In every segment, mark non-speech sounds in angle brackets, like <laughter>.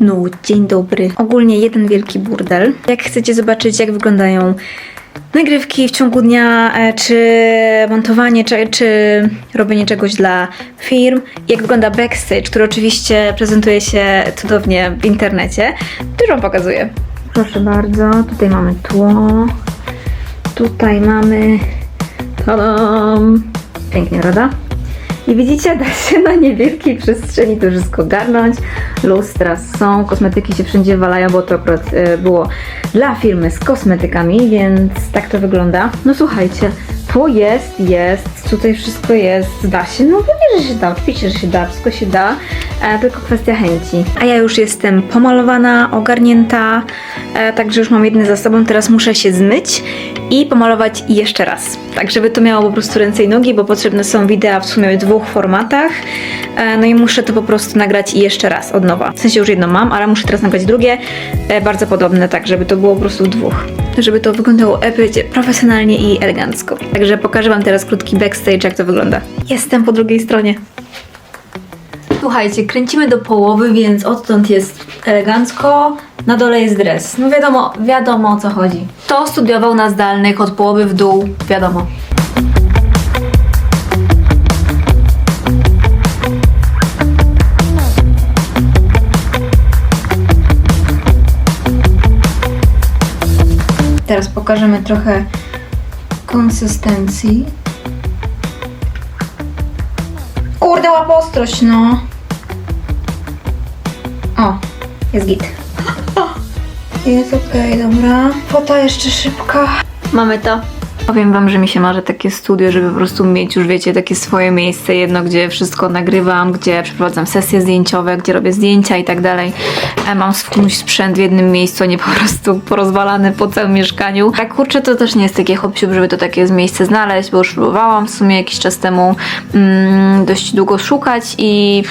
No, dzień dobry. Ogólnie jeden wielki burdel. Jak chcecie zobaczyć, jak wyglądają nagrywki w ciągu dnia, e, czy montowanie, czy, czy robienie czegoś dla firm, jak wygląda backstage, który oczywiście prezentuje się cudownie w internecie, już Wam pokazuję. Proszę bardzo, tutaj mamy tło, tutaj mamy tadam, pięknie, prawda? I widzicie, da się na niewielkiej przestrzeni to wszystko garnąć. Lustra są, kosmetyki się wszędzie walają, bo to akurat e, było dla firmy z kosmetykami, więc tak to wygląda. No słuchajcie, to jest, jest, tutaj wszystko jest, da się, no pewnie, że się da, oczywiście, że się da, wszystko się da, e, tylko kwestia chęci. A ja już jestem pomalowana, ogarnięta, e, także już mam jedne za sobą, teraz muszę się zmyć i pomalować jeszcze raz. Tak, żeby to miało po prostu ręce i nogi, bo potrzebne są wideo w sumie w dwóch formatach. E, No i muszę to po prostu nagrać jeszcze raz od nowa. W sensie już jedno mam, ale muszę teraz nagrać drugie, e, bardzo podobne, tak, żeby to było po prostu w dwóch. Żeby to wyglądało, wiecie, profesjonalnie i elegancko. Także pokażę Wam teraz krótki backstage, jak to wygląda. Jestem po drugiej stronie. Słuchajcie, kręcimy do połowy, więc odtąd jest elegancko. Na dole jest dres. No wiadomo, wiadomo o co chodzi. To studiował na zdalnych od połowy w dół, wiadomo. Teraz pokażemy trochę konsystencji. Kurde, łap no. Jest git. Jest okej, dobra. Fota jeszcze szybka. Mamy to. Powiem wam, że mi się marzy takie studio, żeby po prostu mieć już, wiecie, takie swoje miejsce, jedno, gdzie wszystko nagrywam, gdzie przeprowadzam sesje zdjęciowe, gdzie robię zdjęcia i tak dalej. E, Mam swój sprzęt w jednym miejscu, a nie po <laughs> prostu porozwalany po całym mieszkaniu. Tak kurczę, to też nie jest takie hop żeby to takie miejsce znaleźć, bo już próbowałam w sumie jakiś czas temu mm, dość długo szukać i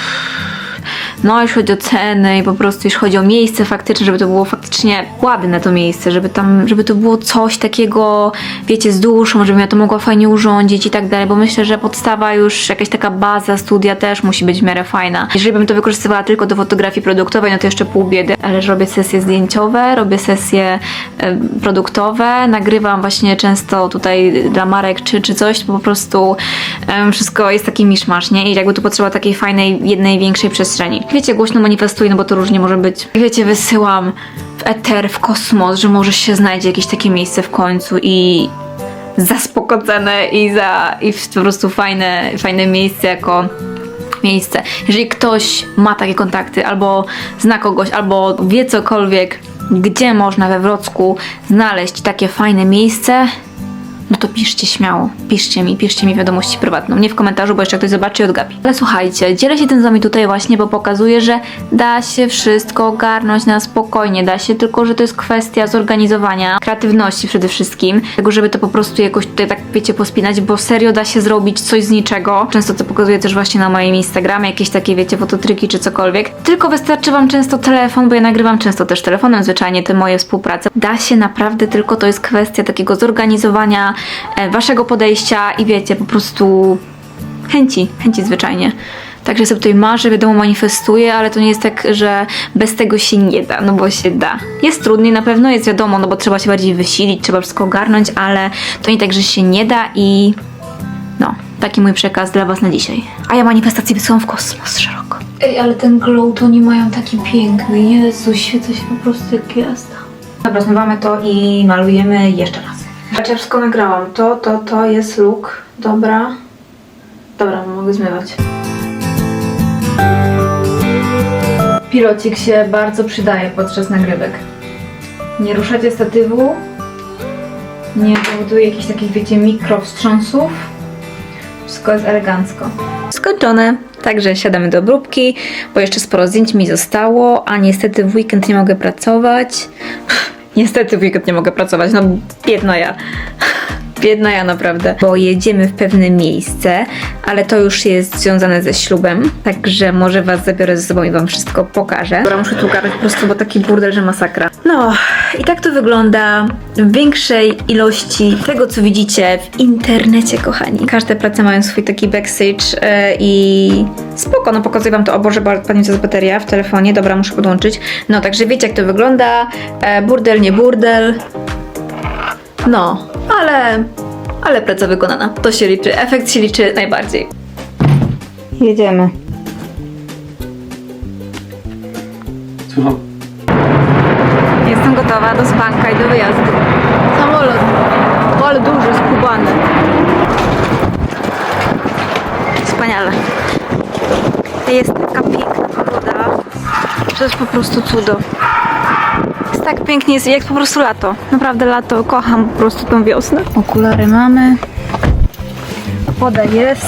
no, jeśli chodzi o ceny i po prostu jeśli chodzi o miejsce faktyczne, żeby to było faktycznie ładne to miejsce, żeby tam, żeby to było coś takiego, wiecie, z duszą, żebym ja to mogła fajnie urządzić i tak dalej, bo myślę, że podstawa już, jakaś taka baza studia też musi być w miarę fajna. Jeżeli bym to wykorzystywała tylko do fotografii produktowej, no to jeszcze pół biedy, ale że robię sesje zdjęciowe, robię sesje e, produktowe, nagrywam właśnie często tutaj dla marek czy, czy coś, po prostu wszystko jest taki miszmasz, nie? I jakby tu potrzeba takiej fajnej, jednej większej przestrzeni. Wiecie, głośno manifestuję, no bo to różnie może być. Wiecie, wysyłam w eter, w kosmos, że może się znajdzie jakieś takie miejsce w końcu i za spoko cenę i za i po prostu fajne, fajne miejsce jako miejsce. Jeżeli ktoś ma takie kontakty, albo zna kogoś, albo wie cokolwiek, gdzie można we Wrocku znaleźć takie fajne miejsce, no to piszcie śmiało. Piszcie mi, piszcie mi wiadomości prywatną. Nie w komentarzu, bo jeszcze ktoś zobaczy i odgapi. Ale słuchajcie, dzielę się tym z wami tutaj właśnie, bo pokazuję, że da się wszystko ogarnąć na spokojnie. Da się, tylko że to jest kwestia zorganizowania, kreatywności przede wszystkim. Tego, żeby to po prostu jakoś tutaj tak, wiecie, pospinać, bo serio da się zrobić coś z niczego. Często to pokazuję też właśnie na moim Instagramie, jakieś takie, wiecie, fototryki czy cokolwiek. Tylko wystarczy wam często telefon, bo ja nagrywam często też telefonem, zwyczajnie te moje współprace. Da się naprawdę, tylko to jest kwestia takiego zorganizowania, waszego podejścia i wiecie, po prostu chęci, chęci zwyczajnie. Także sobie tutaj marzę, wiadomo, manifestuję, ale to nie jest tak, że bez tego się nie da, no bo się da. Jest trudniej na pewno, jest wiadomo, no bo trzeba się bardziej wysilić, trzeba wszystko ogarnąć, ale to nie tak, że się nie da i no, taki mój przekaz dla was na dzisiaj. A ja manifestację wysyłam w kosmos szeroko. Ej, ale ten glow to oni mają taki piękny, Jezu, świecę się po prostu jak gwiazda. Dobra, zmywamy to i malujemy jeszcze raz. Znaczy, ja wszystko nagrałam. To, to, to jest look. Dobra. Dobra, mogę zmywać. Pilocik się bardzo przydaje podczas nagrywek. Nie ruszacie statywu. Nie powoduje jakichś takich, wiecie, mikrowstrząsów. Wszystko jest elegancko. Skończone. Także siadamy do obróbki, bo jeszcze sporo zdjęć mi zostało, a niestety w weekend nie mogę pracować. Niestety w weekend nie mogę pracować, no biedna ja. Biedna ja naprawdę. Bo jedziemy w pewne miejsce, ale to już jest związane ze ślubem, także może was zabiorę ze sobą i wam wszystko pokażę. Dobra, muszę tu gadać po prostu, bo taki burdel, że masakra. No, i tak to wygląda w większej ilości tego, co widzicie w internecie, kochani. Każde prace mają swój taki backstage e, i spoko, no pokazuję wam to, o Boże, padnie za bateria w telefonie, dobra, muszę podłączyć. No, także wiecie, jak to wygląda. E, burdel, nie burdel. No, ale, ale praca wykonana. To się liczy, efekt się liczy najbardziej. Jedziemy. Słucham. Jestem gotowa do spanka i do wyjazdu. Samolot, ale duży, skubany. Wspaniale. Jest taka piękna pogoda, to jest po prostu cudo. Tak pięknie, jest jak po prostu lato. Naprawdę lato, kocham po prostu tą wiosnę. Okulary mamy. Woda jest.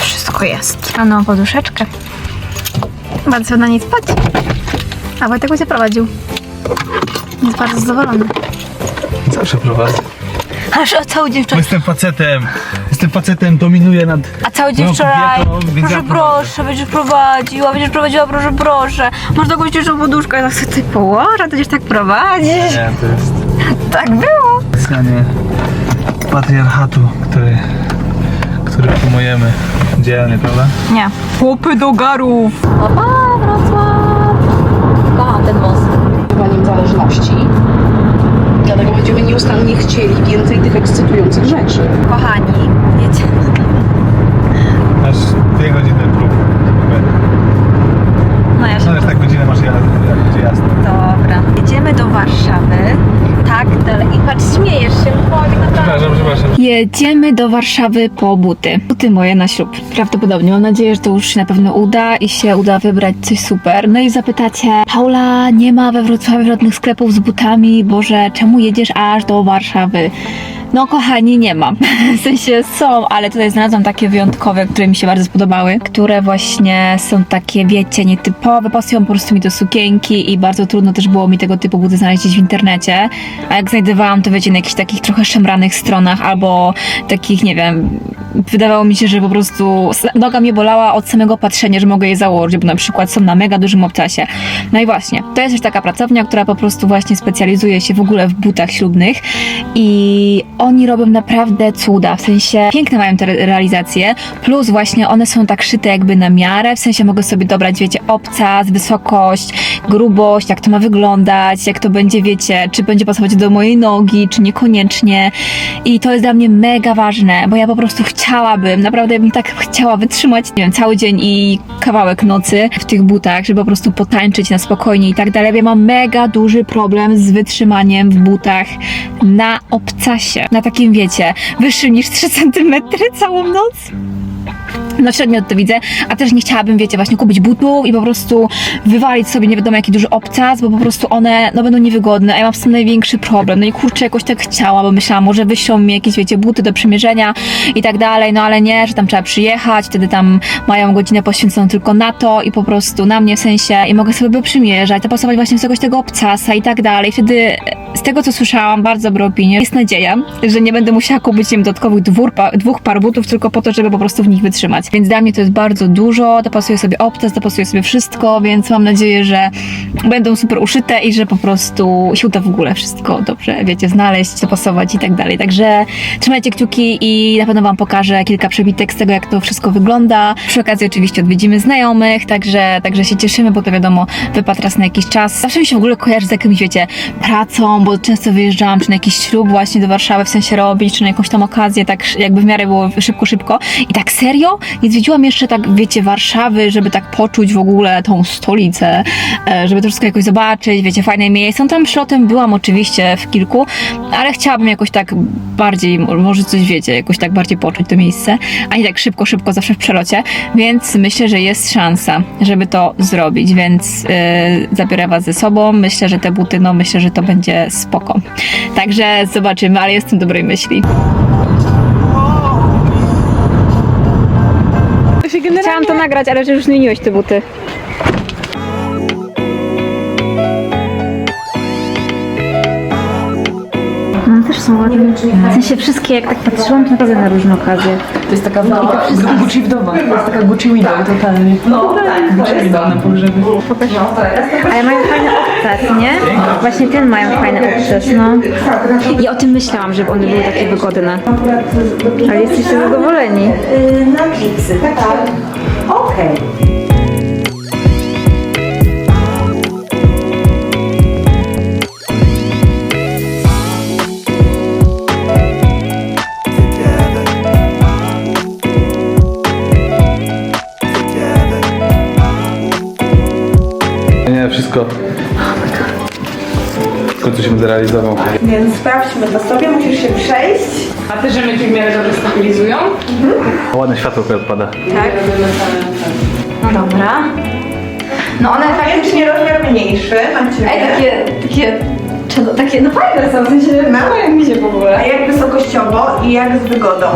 Wszystko jest. A no, poduszeczkę. Bardzo na niej spać. A Wojtek będzie prowadził. Jest bardzo zadowolony. Zawsze prowadzę. Aż o cały dzień Bo wczoraj. jestem facetem. Jestem facetem, dominuję nad... A cały dzień wczoraj. kobietą, więc Proszę ja proszę, będziesz prowadziła, będziesz prowadziła, proszę proszę. Masz taką ciężką poduszkę, ja tak sobie ty położę, to będziesz tak prowadzić. Nie, to jest Tak było. wzmacnianie patriarchatu, który, który promujemy dzielnie, prawda? Nie. Chłopy do garów. Opa, Wrocław. Będziemy nieustannie chcieli więcej tych ekscytujących rzeczy. Kochani, wiecie. Masz dwie godziny prób. No ja się No już tak godzinę masz jazdy, jak będzie jasno. Dobra. Jedziemy do Warszawy. Tak, dalej. I patrz, śmiejesz się, bo tak naprawdę... Przepraszam, przepraszam. Jedziemy do Warszawy po buty. Buty moje na ślub. Prawdopodobnie. Mam nadzieję, że to już się na pewno uda i się uda wybrać coś super. No i zapytacie, Paula, nie ma we Wrocławiu żadnych sklepów z butami. Boże, czemu jedziesz aż do Warszawy? No kochani, nie mam. <laughs> W sensie są, ale tutaj znalazłam takie wyjątkowe, które mi się bardzo spodobały, które właśnie są takie, wiecie, nietypowe, pasują po prostu mi do sukienki i bardzo trudno też było mi tego typu buty znaleźć w internecie. A jak znajdowałam, to wiecie, na jakichś takich trochę szemranych stronach albo takich, nie wiem, wydawało mi się, że po prostu noga mnie bolała od samego patrzenia, że mogę je założyć, bo na przykład są na mega dużym obcasie. No i właśnie, to jest też taka pracownia, która po prostu właśnie specjalizuje się w ogóle w butach ślubnych i oni robią naprawdę cuda, w sensie piękne mają te re- realizacje, plus właśnie one są tak szyte jakby na miarę, w sensie mogę sobie dobrać, wiecie, obcas, wysokość, grubość, jak to ma wyglądać, jak to będzie, wiecie, czy będzie pasować do mojej nogi, czy niekoniecznie i to jest dla mnie mega ważne, bo ja po prostu chciałabym, naprawdę bym tak chciała wytrzymać, nie wiem, cały dzień i kawałek nocy w tych butach, żeby po prostu potańczyć na spokojnie i tak dalej. Ja mam mega duży problem z wytrzymaniem w butach na obcasie, na takim, wiecie, wyższym niż 3 cm całą noc. No średnio to widzę, a też nie chciałabym, wiecie, właśnie kupić butów i po prostu wywalić sobie nie wiadomo jaki duży obcas, bo po prostu one, no będą niewygodne, a ja mam z tym największy problem. No i kurczę, jakoś tak chciałam, bo myślałam, może wyślą mi jakieś, wiecie, buty do przymierzenia i tak dalej, no ale nie, że tam trzeba przyjechać, wtedy tam mają godzinę poświęconą tylko na to i po prostu na mnie w sensie i mogę sobie przymierzać, dopasować właśnie wysokość tego obcasa i tak dalej. Wtedy z tego, co słyszałam, bardzo dobre opinie, jest nadzieja, że nie będę musiała kupić im dodatkowych dwóch par butów tylko po to, żeby po prostu w nich wytrzymać. Więc dla mnie to jest bardzo dużo, dopasuję sobie obcas, dopasuję sobie wszystko, więc mam nadzieję, że będą super uszyte i że po prostu się uda w ogóle wszystko dobrze, wiecie, znaleźć, dopasować i tak dalej. Także trzymajcie kciuki i na pewno Wam pokażę kilka przebitek z tego, jak to wszystko wygląda. Przy okazji oczywiście odwiedzimy znajomych, także, także się cieszymy, bo to wiadomo, wypadł raz na jakiś czas. Zawsze mi się w ogóle kojarzy z jakimś, wiecie, pracą, bo często wyjeżdżałam czy na jakiś ślub właśnie do Warszawy, w sensie robić, czy na jakąś tam okazję, tak jakby w miarę było szybko, szybko. I tak serio? Nie zwiedziłam jeszcze tak, wiecie, Warszawy, żeby tak poczuć w ogóle tą stolicę, e, żeby to wszystko jakoś zobaczyć, wiecie, fajne miejsce. No tam szlotem byłam oczywiście w kilku, ale chciałabym jakoś tak bardziej, mo- może coś wiecie, jakoś tak bardziej poczuć to miejsce, a nie tak szybko, szybko zawsze w przelocie, więc myślę, że jest szansa, żeby to zrobić, więc yy, zabiorę was ze sobą. Myślę, że te buty, no myślę, że to będzie spoko. Także zobaczymy, ale jestem dobrej myśli. Chciałam to nagrać, ale że już zmieniłeś te buty. Są ładne. W sensie wszystkie, jak tak patrzyłam, to naprawdę na różne okazje. To jest taka Gucci wdowa. To jest taka Gucci widow totalnie. No tak. Gucci widow na pogrzebie. Ale mają fajny obcas, nie? Właśnie ten mają fajny obcas, no. I o tym myślałam, żeby one były takie wygodne. Ale jesteście zadowoleni. na klipsy, tak? Okej. Wszystko w końcu się zrealizował. Więc sprawdźmy to sobie, musisz się przejść. A te rzemyki w miarę dobrze stabilizują? Ładne światło które odpada. No dobra. No one Faktycznie rozmiar mniejszy, mam ciebie. Ej, takie, takie, czego, takie, no fajne są, w sensie, No. no. mi się w ogóle. A jak wysokościowo i jak z wygodą?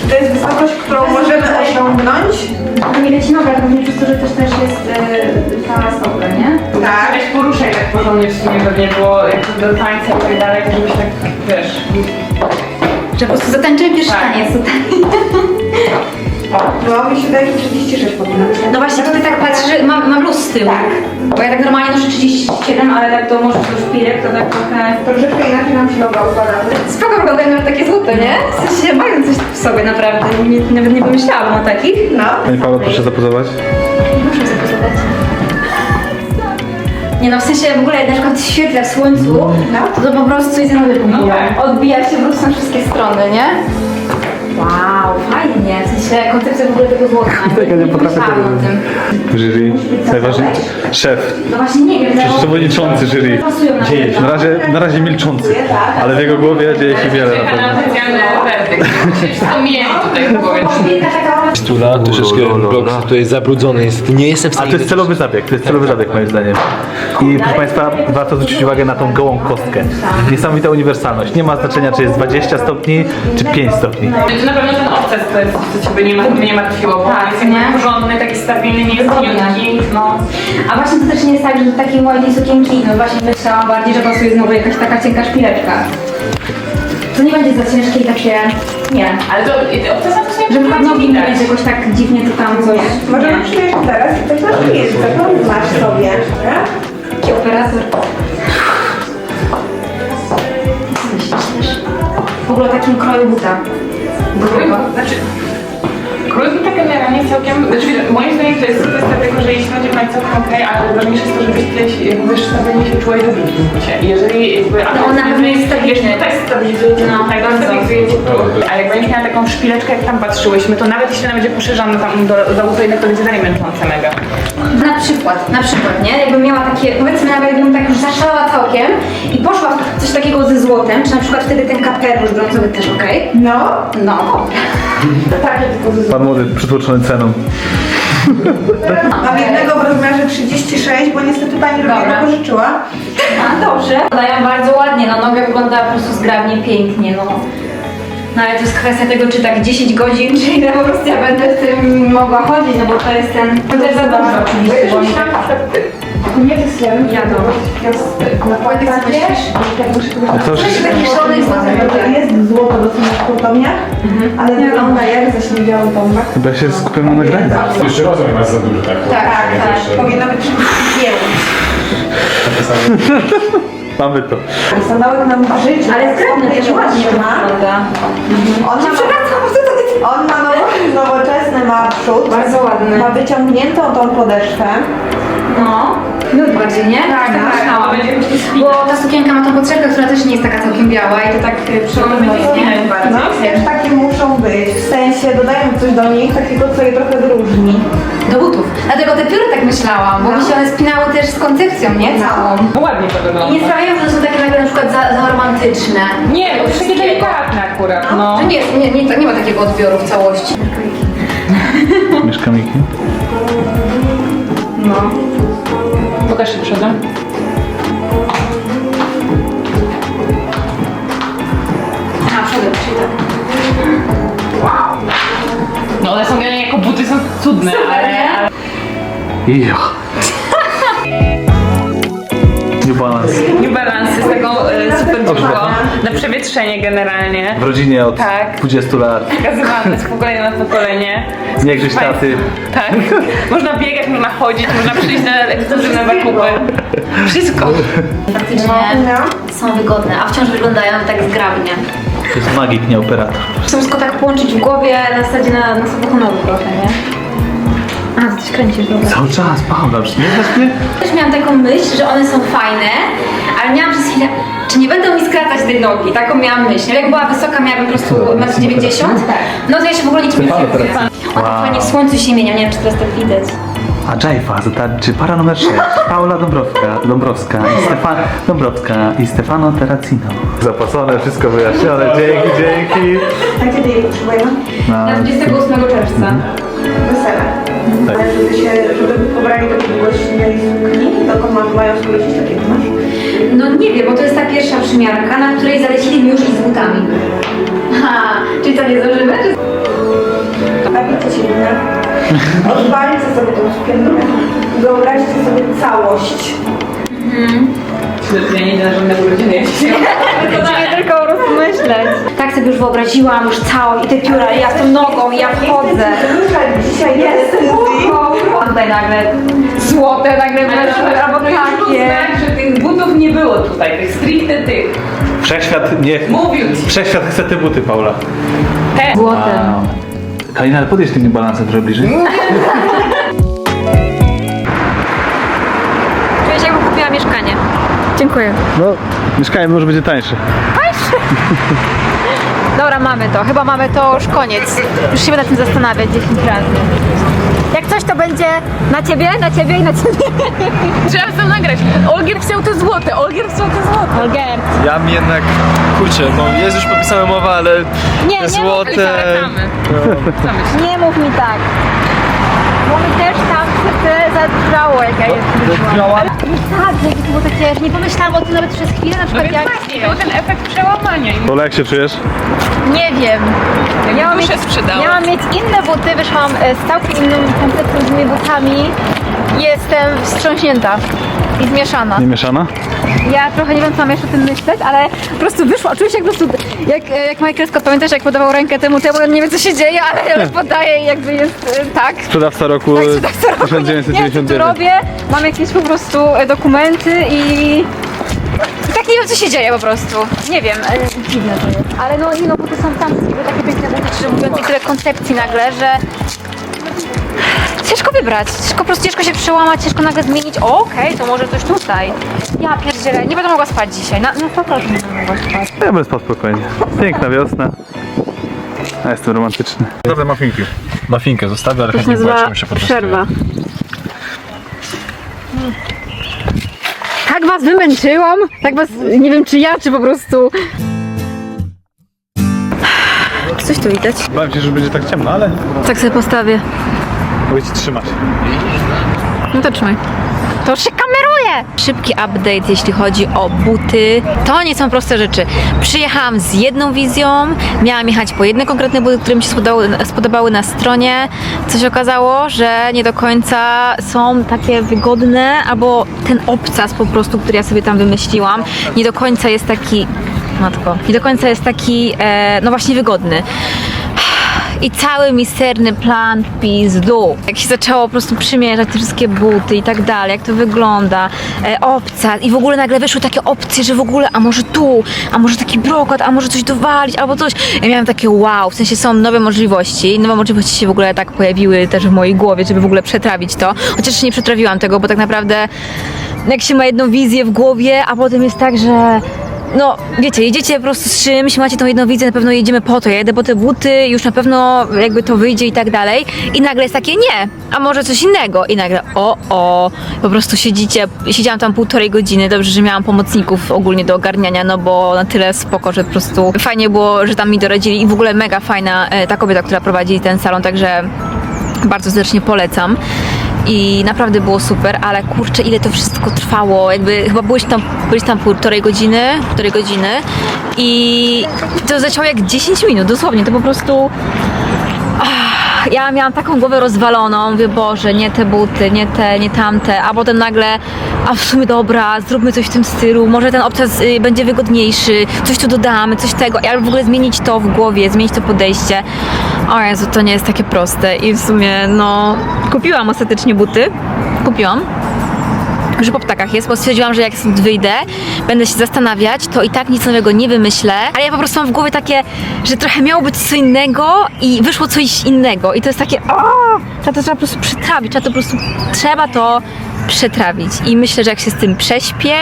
Czy to jest wysokość, którą możemy osiągnąć? To nie leci noga, pewnie przez to, że też też jest yy, ta nie? Tak. Weź poruszaj tak porządnie w sumie pewnie było jak do tańca i tak dalej, żebyś tak, wiesz... Że po prostu zatańczymy pierwszy Tak. taniec tutaj. No mi się wydaje, że 36 powinno być. No właśnie, tutaj tak patrzę, że mam, mam luz z tyłu. Bo ja tak normalnie noszę 37, ale tak to może do szpilek, to tak trochę... Troszeczkę inaczej nam się noga układa. Spoko wyglądają nawet takie złote, nie? W sensie mają sobie naprawdę. Nie, nawet nie pomyślałam o takich. No. Pani Paweł, proszę zapozować. Muszę zapozować. Nie no, w sensie w ogóle jak na przykład świetle w słońcu, to, to po prostu mną No tak. Odbija się po prostu na wszystkie strony, nie? Wow, sensie koncepcja w ogóle tego złota. <laughs> Tego nie potrafię myślałam o powiedzieć. tym. Jury, najważniejszy szef, No właśnie nie wiem. no- przewodniczący jury. Dzieje się. Na razie, na razie milczący, ale w jego głowie dzieje się wiele na pewno. głowie. Stula, troszeczkę blok tutaj zabrudzony jest. Nie jestem w A stanie... to jest celowy zabieg, to jest celowy zabieg moim zdaniem. I proszę Państwa, warto zwrócić uwagę na tą gołą kostkę. Niesamowita uniwersalność. Nie ma znaczenia, czy jest 20 stopni, czy 5 stopni. To na pewno ten obces to jest, ciebie nie, ma, nie martwiło, bo Tak, on jest nie? jakby porządny, taki stabilny, nie jest miękki, no. A właśnie to też nie jest tak, że do takiej młodej sukienki, no właśnie myślałam bardziej, że pasuje znowu jakaś taka cienka szpileczka. To nie będzie za ciężkie i takie... Nie. Ale to obcesa to na nogi nie widać. będzie jakoś tak dziwnie tu tam coś... Możemy przyjść teraz i coś na miejsce, to masz sobie. tak? Taki operator. Co myślisz też? W ogóle o takim kroju buta. Grubego. Znaczy, Król mi tak generalnie całkiem, znaczy wiesz, moim zdaniem to jest kwestia tego, że jeśli chodzi o pani całkiem okej, ale ważniejsze jest to, żebyś wiesz, stabilnie się czuła i dobrze w tym bucie. Jeżeli jakby... a No, on na pewno jest stabilny. Wiesz, tutaj stabilizujecie, No, no, tutaj bardzo. stabilizujecie tu. A jak będziesz miała taką szpileczkę, jak tam patrzyłyśmy, to nawet jeśli ona będzie poszerzana tam do dołu, to jednak to będzie dalej męczące mega. Na przykład, na przykład, nie? Jakbym miała takie, powiedzmy nawet jakbym tak już zaszalała całkiem i poszła w coś takiego ze złotem, czy na przykład wtedy ten kapelusz brązowy też okej? No. No. Takie tylko ze Pan młody, przytłoczony ceną. Mam jednego w rozmiarze 36, bo niestety pani Dobra. Robiera pożyczyła. A, dobrze. Wyglądają bardzo ładnie, no noga wygląda po prostu zgrabnie, pięknie, no. No ale to jest kwestia tego, czy tak 10 godzin, czy ile po prostu ja będę w tym mogła chodzić, no bo to jest ten... To też za dużo oczywiście, bo tak Nie to jest jadą. Nakładek myślisz? A to już Taki szalony złoty. Jest złoto do w sportowniach, ale wygląda jak zaśniedziały dąbek. chyba się skupiam na nagraniu. Jeszcze rozum masz za dużo, tak? Tak, tak. Powinno być <laughs> 35. <laughs> Mamy to. Sandałek nam życiu. Ale zgrabny też ładnie ma. On ma, on ma nowoczesny, nowoczesny ma przód. Bardzo ładny. Ma wyciągniętą tą podeszwę. No. Miód bardziej, nie? Tak, tak myślałam. Bo ta sukienka ma tą podszewkę, która też nie jest taka całkiem biała i to tak y, przełomuje, nie? No, też takie muszą być. W sensie dodają coś do nich, takiego, co je trochę wyróżni. Do butów. Dlatego te pióry tak myślałam, bo mi się one spinały też z koncepcją, nie? Całą. No ładnie to I wygląda. nie sprawiają, że są takie nagle na przykład za, za romantyczne. Nie, to jest takie delikatne akurat, no. Że nie, jest- nie, nie, nie ma takiego odbioru w całości. <laughs> Mieszka Miki. No. Pokaż się przodem. A, przodem, czyli tak. No one są generalnie jako buty są cudne, ale... nie? New Balance. New Balance z tego e, super ciepło, na przewietrzenie generalnie. W rodzinie od Tak. 20 lat. Przekazywane z pokolenia na pokolenie. Nie gdzieś taty. Tak. Można biegać, można chodzić, można przyjść na ekskluzywne zakupy. Wszystko. Faktycznie są wygodne, a wciąż wyglądają tak zgrabnie. To jest magik, nie operator. Chcę wszystko tak połączyć w głowie na zasadzie na, na samochodowy trochę, nie? Kręcisz, dobra. Cały czas, Paula, przecież nie znasz mnie? Też miałam taką myśl, że one są fajne, ale miałam przez chwilę, czy nie będą mi skracać tej nogi? Taką miałam myśl. Jak była wysoka, miałabym po prostu 1,90 m, no to ja się w ogóle niczym nie. One Wow. fajnie w słońcu się mienia, nie wiem czy teraz tak widać. A Jaifa, czy para numer 6, Paula Dąbrowska, Dąbrowska i Stefan, Dąbrowska i Stefano Terracino. Zapłacone, wszystko wyjaśnione, dzięki, dzięki. A kiedy je potrzebujemy? Na... Na 28 czerwca. Wesele. Tak. Ale żeby się, żeby pobrali długość mieli sukni, dokąd ma- mają skrócić takie masz? No nie wiem, bo to jest ta pierwsza przymiarka, na której zalecili mi już i z butami. Ha, czyli co, nie zdążymy? Czy... Bawicie się, nie? Odwalcie sobie tą sukienkę. Wyobraźcie sobie całość. Ja nie idę na żadne urodziny, ja się Nie tylko po prostu myśleć. Tak sobie już wyobraziłam, już całą i te pióra, i ja z tą nogą, i ja wchodzę. Dzisiaj jest. Tutaj nagle złote nagle weszły, albo takie. Tak, że tych butów nie było tutaj, tych stricte tych. Wszechświat nie... Mówił ci. Wszechświat chce te buty, Paula. Te. Złote. Wow. Kalina, ale podjedź tym balansem trochę bliżej. <laughs> Czuję się jakbym kupiła mieszkanie. Dziękuję. No, mieszkanie może będzie tańsze. <laughs> Dobra, mamy to. Chyba mamy to już koniec. Już się będę nad tym zastanawiać 10 razy. Coś to będzie na ciebie, na ciebie i na ciebie. <laughs> Trzeba to nagrać. Olgier chciał te złote, Olgier chciał te złote. Olger. Ja mi jednak, kurczę, no jest już podpisana umowa, ale Nie, te nie złote... Zalecamy. Nie mów mi tak. Bo mi też tam serce zadrżało, jak ja wyszłam. Ale nie tak, że to było takie, nie pomyślałam o tym nawet przez chwilę, na No przykład więc jak... właśnie, był ten efekt przełamania. i Paula, jak się czujesz? Nie wiem. Miałam duszę sprzedała. miałam mieć inne buty, wyszłam e, z całkiem inną koncepcją, z innymi butami. Jestem wstrząśnięta i zmieszana. Nie mieszana? Ja trochę nie wiem, co mam jeszcze o tym myśleć, ale po prostu wyszło. Czuję się jak po prostu, jak, e, jak Michael Scott, pamiętasz, jak podawał rękę temu, to ja w ogóle nie wiem, co się dzieje, ale, ale <laughs> podaje i jakby jest e, tak. Sprzedawca roku Tak, czy tak co? Nie wiem, co tu 1991. robię, mam jakieś po prostu e, dokumenty i... I tak nie wiem, co się dzieje po prostu. Nie wiem, e, dziwne to jest. Ale no, nie no, buty są tam wszystkie takie piękne buty, mówiąc, i tyle koncepcji nagle, że... Ciężko wybrać, ciężko po prostu ciężko się przełamać, ciężko nagle zmienić, o okej, to może coś tutaj. Ja pierdzielę, nie będę mogła spać dzisiaj, na, na 100% nie będę mogła spać. Ja będę spał spokojnie. Piękna wiosna. Ja jestem romantyczny. Dobre muffinki. Mafinkę zostawię, ale chętnie zobaczymy się potestuję. Tak was wymęczyłam, tak was, nie wiem czy ja, czy po prostu... Coś tu widać. Bałem się, że będzie tak ciemno, ale Tak sobie postawię. mogę ci trzymać. No to trzymaj. To się kameruje! Szybki update, jeśli chodzi o buty. To nie są proste rzeczy. Przyjechałam z jedną wizją, miałam jechać po jedne konkretne buty, które mi się spodobały, spodobały na stronie. Co się okazało, że nie do końca są takie wygodne, albo ten obcas po prostu, który ja sobie tam wymyśliłam, nie do końca jest taki... Matko, nie do końca jest taki, e, no właśnie wygodny. I cały misterny plan pizdu. Jak się zaczęło po prostu przymierzać te wszystkie buty i tak dalej, jak to wygląda, e, obca i w ogóle nagle wyszły takie opcje, że w ogóle, a może tu, a może taki brokat, a może coś dowalić, albo coś. Ja miałam takie wow, w sensie są nowe możliwości, nowe możliwości się w ogóle tak pojawiły też w mojej głowie, żeby w ogóle przetrawić to. Chociaż nie przetrawiłam tego, bo tak naprawdę jak się ma jedną wizję w głowie, a potem jest tak, że no, wiecie, jedziecie po prostu z czymś, macie tą jedną wizję, na pewno jedziemy po to, jedę po te buty, już na pewno jakby to wyjdzie i tak dalej. I nagle jest takie nie, a może coś innego. I nagle o, o, po prostu siedzicie, siedziałam tam półtorej godziny, dobrze, że miałam pomocników ogólnie do ogarniania, no bo na tyle spoko, że po prostu fajnie było, że tam mi doradzili i w ogóle mega fajna e, ta kobieta, która prowadzi ten salon, także bardzo serdecznie polecam. I naprawdę było super, ale kurczę, ile to wszystko trwało. Jakby chyba byłeś tam, byłeś tam półtorej godziny, półtorej godziny i to zaczęło jak 10 minut, dosłownie. To po prostu. Ah, ja miałam taką głowę rozwaloną, mówię, Boże, nie te buty, nie te, nie tamte, a potem nagle, a w sumie dobra, zróbmy coś w tym stylu, może ten obcas y, będzie wygodniejszy, coś tu dodamy, coś tego, albo w ogóle zmienić to w głowie, zmienić to podejście. O Jezu, to nie jest takie proste i w sumie, no, kupiłam ostatecznie buty, kupiłam, już po ptakach jest, bo stwierdziłam, że jak stąd wyjdę, będę się zastanawiać, to i tak nic nowego nie wymyślę, ale ja po prostu mam w głowie takie, że trochę miało być co innego i wyszło coś innego. I to jest takie, o, trzeba to trzeba po prostu przetrawić, trzeba to po prostu, trzeba to przetrawić. I myślę, że jak się z tym prześpię,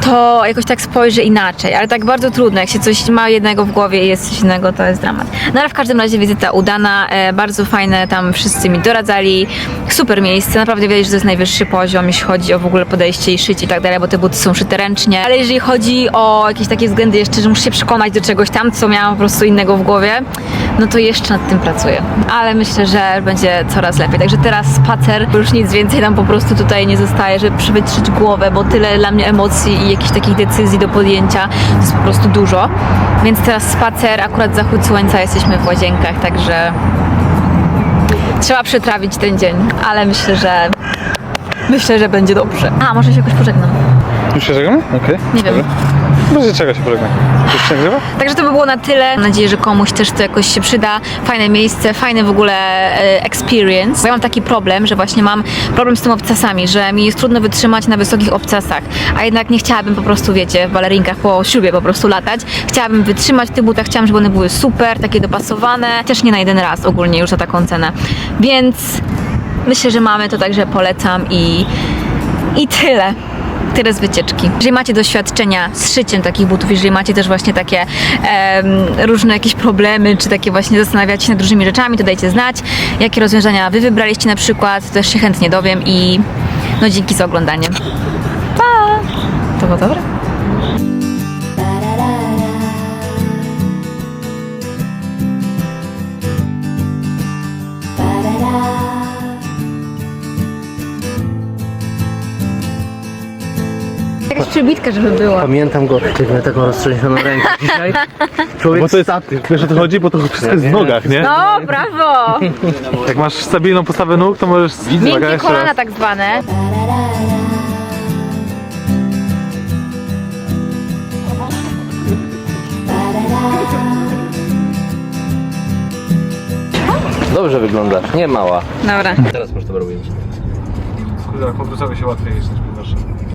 to jakoś tak spojrzę inaczej, ale tak bardzo trudno, jak się coś ma jednego w głowie i jest coś innego, to jest dramat. No ale w każdym razie wizyta udana, e, bardzo fajne, tam wszyscy mi doradzali, super miejsce, naprawdę widać, że to jest najwyższy poziom, jeśli chodzi o w ogóle podejście i szycie i tak dalej, bo te buty są szyte ręcznie, ale jeżeli chodzi o jakieś takie względy jeszcze, że muszę się przekonać do czegoś tam, co miałam po prostu innego w głowie, no to jeszcze nad tym pracuję, ale myślę, że będzie coraz lepiej, także teraz spacer, już nic więcej nam po prostu tutaj nie zostaje, żeby przewietrzyć głowę, bo tyle dla mnie emocji i jakichś takich decyzji do podjęcia, to jest po prostu dużo, więc teraz spacer, akurat zachód słońca, jesteśmy w łazienkach, także trzeba przetrawić ten dzień, ale myślę, że myślę, że będzie dobrze. A, może się jakoś pożegnam. Już się żegnamy? Okej. Nie wiem. Może czego się pożegnam? Także to by było na tyle. Mam nadzieję, że komuś też to jakoś się przyda. Fajne miejsce, fajny w ogóle e, experience. Bo ja mam taki problem, że właśnie mam problem z tym obcasami, że mi jest trudno wytrzymać na wysokich obcasach, a jednak nie chciałabym po prostu, wiecie, w balerinkach po ślubie po prostu latać. Chciałabym wytrzymać w tych chciałam, żeby one były super, takie dopasowane. Też nie na jeden raz ogólnie już za taką cenę. Więc myślę, że mamy to, także polecam i, i tyle. Tyle z wycieczki. Jeżeli macie doświadczenia z szyciem takich butów, jeżeli macie też właśnie takie em, różne jakieś problemy, czy takie właśnie zastanawiacie się nad różnymi rzeczami, to dajcie znać, jakie rozwiązania wy wybraliście na przykład, też się chętnie dowiem i no dzięki za oglądanie. Pa! To było dobre? Przybitka, żeby było. Pamiętam go, jak miał taką roztrzęsioną rękę. <laughs> Dzisiaj człowiek Bo to jest, wiesz o co chodzi? Bo to wszystko jest w nogach, nie? No, brawo! <laughs> Jak masz stabilną postawę nóg, to możesz... Uwaga, Miękkie jeszcze kolana raz. tak zwane. dobrze wyglądasz, nie mała. Dobra. Teraz masz to robić. Kurde, po Wrocławiu się łatwiej jest niż.